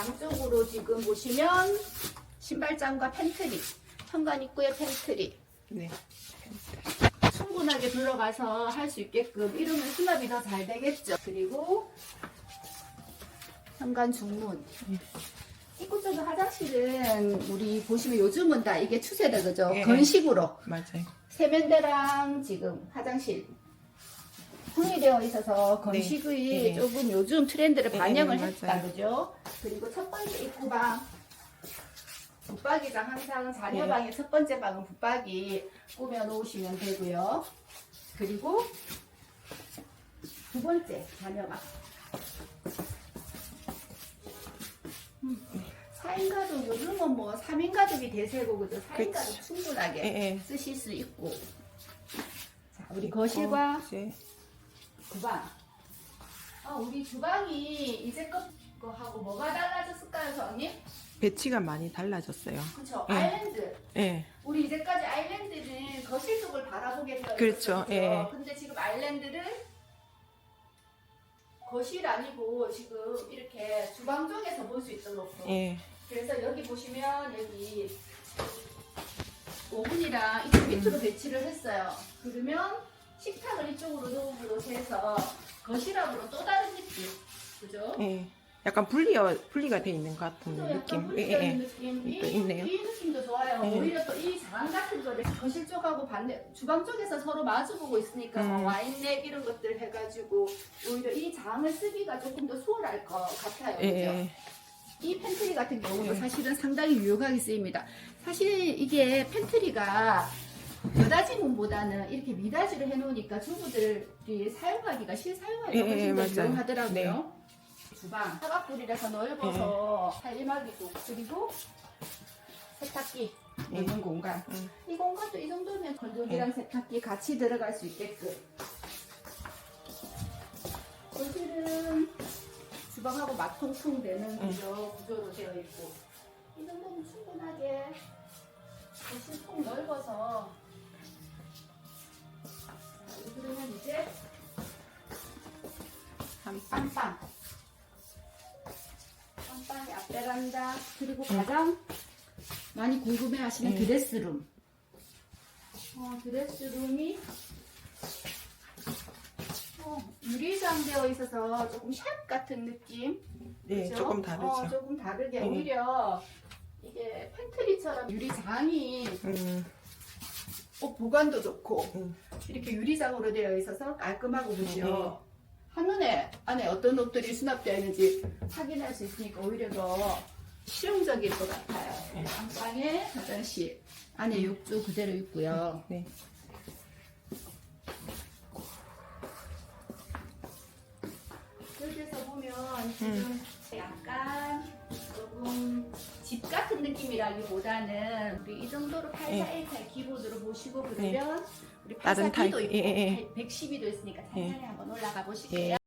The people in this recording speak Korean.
양쪽으로 지금 보시면 신발장과 팬트리, 현관 입구에 팬트리 네. 충분하게 들어가서 할 수 있게끔 이러면 수납이 더 잘 되겠죠. 그리고 현관 중문. 입구 쪽에 화장실은 우리 보시면 요즘은 다 이게 추세다 그죠? 예, 예. 건식으로 맞아요. 세면대랑 지금 화장실 통일되어 있어서 건식의 네. 예. 조금 요즘 트렌드를 예, 반영을 예, 했다 맞아요. 그죠? 그리고 첫 번째 입구방 붙박이장 항상 예. 자녀방의 첫 번째 방은 붙박이 꾸며 놓으시면 되고요. 그리고 두 번째 자녀방. 음, 4인 가족 요즘은 뭐 3인 가족이 대세고 그죠? 4인 그치. 가족 충분하게 예, 예. 쓰실 수 있고. 자, 우리 거실과 어, 주방. 아, 우리 주방이 이제껏 거하고 뭐가 달라졌을까요, 저님? 배치가 많이 달라졌어요. 그렇죠. 예. 아일랜드. 예. 우리 이제까지 아일랜드는 거실 쪽을 바라보게 되어 그렇죠. 예. 근데 지금 아일랜드를 거실 아니고 지금 이렇게 주방 쪽에서 볼 수 있도록. 예. 그래서 여기 보시면 여기 오븐이랑 이쪽 밑으로 배치를 했어요. 그러면 식탁을 이쪽으로 해서 거실하고는 또 다른 느낌. 그죠? 예. 약간 분리어 분리가 돼 있는 것 같은 또 약간 느낌. 예, 예, 예. 느낌이 또 있네요. 이 느낌도 좋아요. 예. 오히려 또 이 장 같은 거를 거실 쪽하고 반대 주방 쪽에서 서로 마주보고 있으니까 뭐 음. 와인렉 이런 것들 해가지고 오히려 이 장을 쓰기가 조금 더 수월할 것 같아요. 예, 그죠? 예. 이 팬트리 같은 경우도 예. 사실은 상당히 유용하게 쓰입니다. 사실 이게 팬트리가 여다지 문보다는 이렇게 미닫이를 해놓으니까 주부들이 사용하기가 실사용하기가 예, 예, 훨씬 더 맞아요. 네. 유용하더라고요. 주방 사각불이라서 넓어서 예. 살림하기도 그리고 세탁기 예. 넣는 공간 음. 이 공간도 이 정도면 건조기랑 세탁기 같이 들어갈 수 있게끔 거실은 주방하고 마통풍 되는 음. 구조, 구조로 되어 있고 이 정도면 충분하게 거실 통 넓어서 안방 안방이 앞베란다 그리고 음. 가장 많이 궁금해 하시는 음. 드레스룸 어, 드레스룸이 어, 유리장 되어 있어서 조금 샵 같은 느낌 예, 그죠? 조금 다르죠. 어, 조금 다르게 음. 오히려 이게 팬트리처럼 유리장이 음, 어, 보관도 좋고 음. 이렇게 유리장으로 되어 있어서 깔끔하고 그죠 네. 한눈에 안에 어떤 옷들이 수납되어 있는지 확인할 수 있으니까 오히려 더 실용적일 것 같아요 네. 안방에 화장실 안에 욕조 그대로 있고요 네. 여기에서 보면 지금 약간 집 같은 느낌이라기보다는 우리 이 정도로 8418 기본으로 보시고 그러면 우리 다른 84B도 타입. 있고 예, 예, 112도 있으니까 예. 천천히 한번 올라가 보실게요. 예.